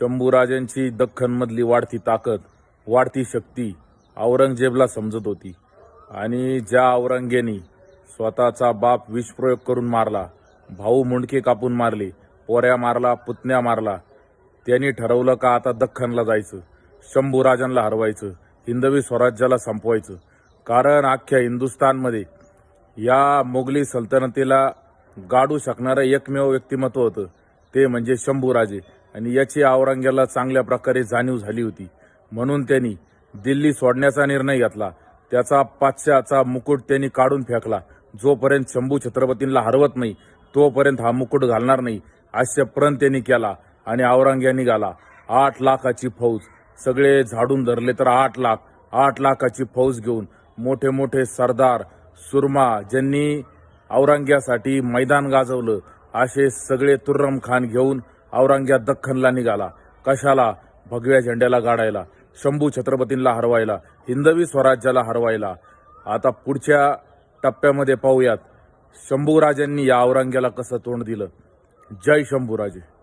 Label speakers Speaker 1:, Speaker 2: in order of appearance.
Speaker 1: शंभूराजांची दख्खनमधली वाढती ताकद वाढती शक्ती औरंगजेबला समजत होती. आणि ज्या औरंगेनी स्वतःचा बाप विषप्रयोग करून मारला भाऊ मुंडके कापून मारले पोऱ्या मारला पुतण्या मारला त्यांनी ठरवलं का आता दख्खनला जायचं शंभूराजांना हरवायचं हिंदवी स्वराज्याला संपवायचं. कारण अख्ख्या हिंदुस्थानमध्ये या मोगली सल्तनतीला गाडू शकणारं एकमेव व्यक्तिमत्व होतं ते म्हणजे शंभूराजे. आणि याची औरंग्याला चांगल्या प्रकारे जाणीव झाली होती. म्हणून त्यांनी दिल्ली सोडण्याचा निर्णय घेतला. त्याचा पाचशेचा मुकुट त्यांनी काढून फेकला. जोपर्यंत शंभू छत्रपतींना हरवत नाही तोपर्यंत हा मुकुट घालणार नाही असे प्रण त्यांनी केला आणि औरंग्या निघाला. आठ लाखाची फौज. सगळे झाडून धरले तर आठ लाख. आठ लाखाची फौज घेऊन मोठे मोठे सरदार सुरमा ज्यांनी औरंग्यासाठी मैदान गाजवलं असे सगळे तुर्रम खान घेऊन औरंग्या दख्खनला निघाला. कशाला? भगव्या झेंड्याला गाडायला. शंभू छत्रपतींना हरवायला. हिंदवी स्वराज्याला हरवायला. आता पुढच्या टप्प्यामध्ये पाहूयात. शंभूराजांनी या औरंग्याला कसं तोंड दिलं? जय शंभूराजे.